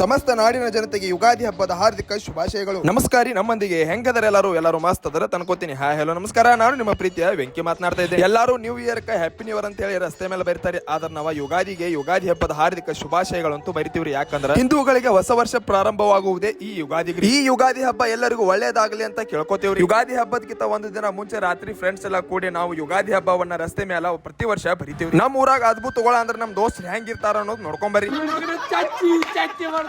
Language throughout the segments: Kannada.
ಸಮಸ್ತ ನಾಡಿನ ಜನತೆಗೆ ಯುಗಾದಿ ಹಬ್ಬದ ಹಾರ್ದಿಕ ಶುಭಾಶಯಗಳು. ನಮಸ್ಕಾರಿ ನಮ್ಮೊಂದಿಗೆ ಹೆಂಗದರ ಎಲ್ಲರೂ ಎಲ್ಲರೂ ಮಸ್ತ್ ಅದರ ತನ್ಕೋತೀನಿ ಹಾ ಹಲೋ ನಮಸ್ಕಾರ. ನಾನು ನಿಮ್ಮ ಪ್ರೀತಿಯ ವೆಂಕಿ ಮಾತನಾಡ್ತಾ ಇದ್ದೇನೆ. ಎಲ್ಲರೂ new year happy new year ಅಂತ ಹೇಳಿ ರಸ್ತೆ ಮೇಲೆ ಬರೀತಾರೆ. ಆದ್ರೆ ನಾವು ಯುಗಾದಿಗೆ ಯುಗಾದಿ ಹಬ್ಬದ ಹಾರ್ದಿಕ ಶುಭಾಶಯಗಳಂತೂ ಬರಿತೀವ್ರಿ. ಯಾಕಂದ್ರೆ ಹಿಂದೂಗಳಿಗೆ ಹೊಸ ವರ್ಷ ಪ್ರಾರಂಭವಾಗುವುದೇ ಈ ಯುಗಾದಿ ಈ ಯುಗಾದಿ ಹಬ್ಬ ಎಲ್ಲರಿಗೂ ಒಳ್ಳೇದಾಗಲಿ ಅಂತ ಕೇಳ್ಕೊತೇವ್ರಿ. ಯುಗಾದಿ ಹಬ್ಬದಕ್ಕಿಂತ ಒಂದು ದಿನ ಮುಂಚೆ ರಾತ್ರಿ ಫ್ರೆಂಡ್ಸ್ ಎಲ್ಲ ಕೂಡಿ ನಾವು ಯುಗಾದಿ ಹಬ್ಬವನ್ನ ರಸ್ತೆ ಮೇಲೆ ಪ್ರತಿ ವರ್ಷ ಬರಿತೀವಿ ನಮ್ಮ ಊರಾಗ ಅದ್ಭುತಗಳ ಅಂದ್ರೆ ನಮ್ ದೋಸ್ತ್ ಹೆಂಗಿರ್ತಾರ ಅನ್ನೋದು ನೋಡ್ಕೊಂಬರಿ ಚಚ್ಚಿ ಚಚ್ಚಿ ಮಾಡ್ತಾನ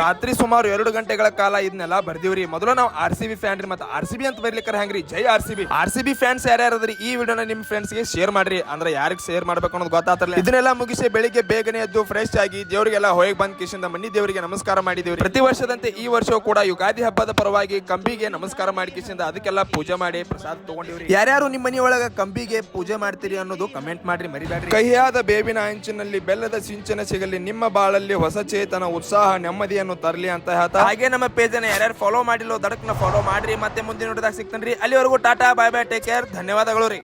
ರಾತ್ರಿ ಸುಮಾರು ಎರಡು ಗಂಟೆಗಳ ಕಾಲ ಇದನ್ನೆಲ್ಲ ಬರ್ದಿವ್ರಿ. ಮೊದಲು ನಾವು ಆರ್ ಸಿ ಬಿ ಫ್ಯಾನ್ ರೀ ಮತ್ತೆ ಆರ್ ಸಿ ಬಿ ಅಂತ ಬರ್ಲಿಕ್ಕೆ ಹೆಂಗ್ರಿ? Jai R C B. R C B fans ಯಾರ್ಯಾರದ್ರಿ? ಈ ವಿಡಿಯೋನ ನಿಮ್ ಫ್ರೆಂಡ್ಸ್ಗೆ ಶೇರ್ ಮಾಡ್ರಿ. ಅಂದ್ರೆ ಯಾರಿಗೆ ಶೇರ್ ಮಾಡ್ಬೇಕು ಅನ್ನೋದು ಗೊತ್ತಾತಲ್ಲ ಇದನ್ನೆಲ್ಲ ಮುಗಿಸಿ ಬೆಳಿಗ್ಗೆ ಬೇಗನೆ ಎದ್ದು ಫ್ರೆಶ್ ಆಗಿ ದೇವರಿಗೆಲ್ಲ ಹೋಗಿ ಬಂದ್ ಕಿಶಿಂದ ಮಣ್ಣಿ ದೇವರಿಗೆ ನಮಸ್ಕಾರ ಮಾಡಿದೇವ್ರಿ. ಪ್ರತಿ ವರ್ಷದಂತೆ ಈ ವರ್ಷವೂ ಕೂಡ ಯುಗಾದಿ ಹಬ್ಬದ ಪರವಾಗಿ ಕಂಬಿಗೆ ನಮಸ್ಕಾರ ಮಾಡಿ ಕಿಶಿಂದ ಅದಕ್ಕೆಲ್ಲ ಪೂಜೆ ಮಾಡಿ ಪ್ರಸಾದ ತಗೊಂಡಿವ್ರಿ. ಯಾರ್ಯಾರು ನಿಮ್ಮ ಮನೆಯೊಳಗ ಕಂಬಿಗೆ ಪೂಜೆ ಮಾಡ್ತೀರಿ ಅನ್ನೋದು ಕಮೆಂಟ್ ಮಾಡ್ರಿ ಮರಿಬೇಡ್ರಿ ಕಹಿಯಾದ ಬೇವಿನ ಅಂಚಿನಲ್ಲಿ ಬೆಲ್ಲದ ಸಿಂಚನ ಸಿಗಲಿ, ನಿಮ್ಮ ಬಾಳಲ್ಲಿ ಹೊಸ ಚೇತನ, ಉತ್ಸಾಹ ನೆಮ್ಮದಿಯನ್ನು ತರಲಿ ಅಂತ ಹೇಳ್ತಾ ಹಾಗೆ ನಮ್ಮ ಪೇಜ್ ಅನ್ನ ಯಾರ್ಯಾರು ಫಾಲೋ ಮಾಡಿಲ್ಲ ದಡಕ್ನ ಫಾಲೋ ಮಾಡ್ರಿ, ಮತ್ತೆ ಮುಂದಿನ ನೋಡಿದಾಗ ಸಿಗ್ತಾನ್ರಿ. ಅಲ್ಲಿವರೆಗೂ tata bye bye take care ಧನ್ಯವಾದಗಳು ರೀ.